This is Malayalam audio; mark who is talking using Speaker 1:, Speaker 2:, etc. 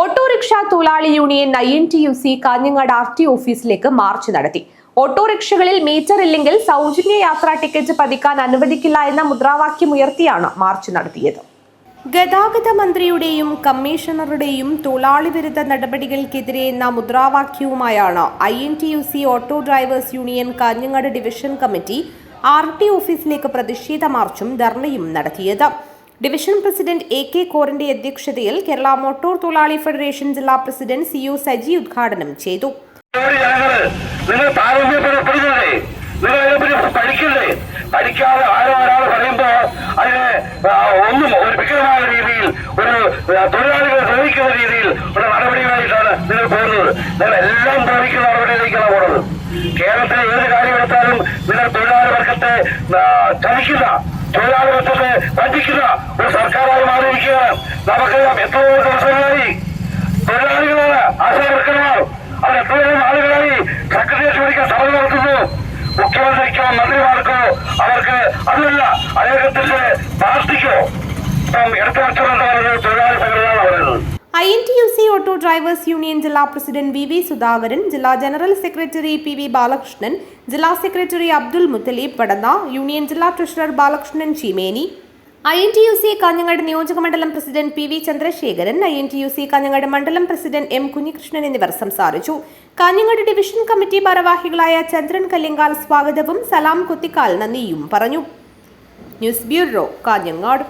Speaker 1: ഓട്ടോറിക്ഷ തൊഴിലാളി union I N T U C Kanhangad R T ഓഫീസിലേക്ക് മാർച്ച് നടത്തി. ഓട്ടോറിക്ഷകളിൽ മീറ്റർ ഇല്ലെങ്കിൽ സൗജന്യ യാത്രാ ടിക്കറ്റ് പതിക്കാൻ അനുവദിക്കില്ല എന്ന മുദ്രാവാക്യം ഉയർത്തിയാണ് മാർച്ച് നടത്തിയത്. ഗതാഗത മന്ത്രിയുടെയും കമ്മീഷണറുടെയും തൊഴിലാളി വിരുദ്ധ നടപടികൾക്കെതിരെ എന്ന മുദ്രാവാക്യവുമായാണ് I N T U C auto drivers union Kanhangad division committee R T ഓഫീസിലേക്ക് പ്രതിഷേധ മാർച്ചും ധർണയും നടത്തിയത്. ഡിവിഷൻ പ്രസിഡന്റ് എ കെ കോറിന്റെ അധ്യക്ഷതയിൽ കേരള മോട്ടോർ തൊഴിലാളി ഫെഡറേഷൻ ജില്ലാ പ്രസിഡന്റ് സി യു സജി ഉദ്ഘാടനം ചെയ്തു.
Speaker 2: നിങ്ങൾ താരതമ്യപ്പെടുത്തരുതേ നിങ്ങൾ അതിനെപ്പറ്റി പഠിക്കണ്ടേ പഠിക്കാതെ ആരോ ഒരാൾ പറയുമ്പോ അതിനെ ഒന്നും രീതിയിൽ ഒരു രീതിയിൽ ഒരു കേരളത്തിലെ ഏത് കാര്യമെടുത്താലും നിങ്ങൾ തൊഴിലാളി വർഗത്തെ ചതിക്കുന്ന തൊഴിലാളി വർഗത്തെ വഞ്ചിക്കുന്ന ഒരു സർക്കാരായി മാറിയിരിക്കുകയാണ് നമുക്കറിയാം എത്രയോ ദിവസങ്ങളായി തൊഴിലാളികളാണ് ആശാവർക്കന്മാർ അവർ എത്രയും ആളുകളായി സെക്രട്ടേറിയറ്റ് വിളിക്കാൻ സമരം നടത്തുന്നു മുഖ്യമന്ത്രിക്കോ മന്ത്രിമാർക്കോ അവർക്ക് അതല്ല അദ്ദേഹത്തിന്റെ പാർട്ടിക്കോ ഇപ്പം എടുത്തു വെച്ചതെന്ന് പറയുന്നത് തൊഴിലാളി
Speaker 1: ഡ്രൈവേഴ്സ് യൂണിയൻ ജില്ലാ പ്രസിഡന്റ് വി വി സുധാകരൻ ജില്ലാ general secretary P V Balakrishnan ജില്ലാ സെക്രട്ടറി അബ്ദുൽ മുത്തലീബ് പടന്ന യൂണിയൻ ജില്ലാ treasurer Balakrishnan Cheemeni I N T U C Kanhangad നിയോജകമണ്ഡലം president P V Chandrasekharan I N T U C Kanhangad മണ്ഡലം പ്രസിഡന്റ് എം കുഞ്ഞികൃഷ്ണൻ എന്നിവർ സംസാരിച്ചു. കാഞ്ഞങ്ങാട് ഡിവിഷൻ കമ്മിറ്റി ഭാരവാഹികളായ ചന്ദ്രൻ കല്ലിങ്കാൽ സ്വാഗതവും സലാം കുത്തിക്കാൽ നന്ദിയും പറഞ്ഞു. News bureau Kanhangad.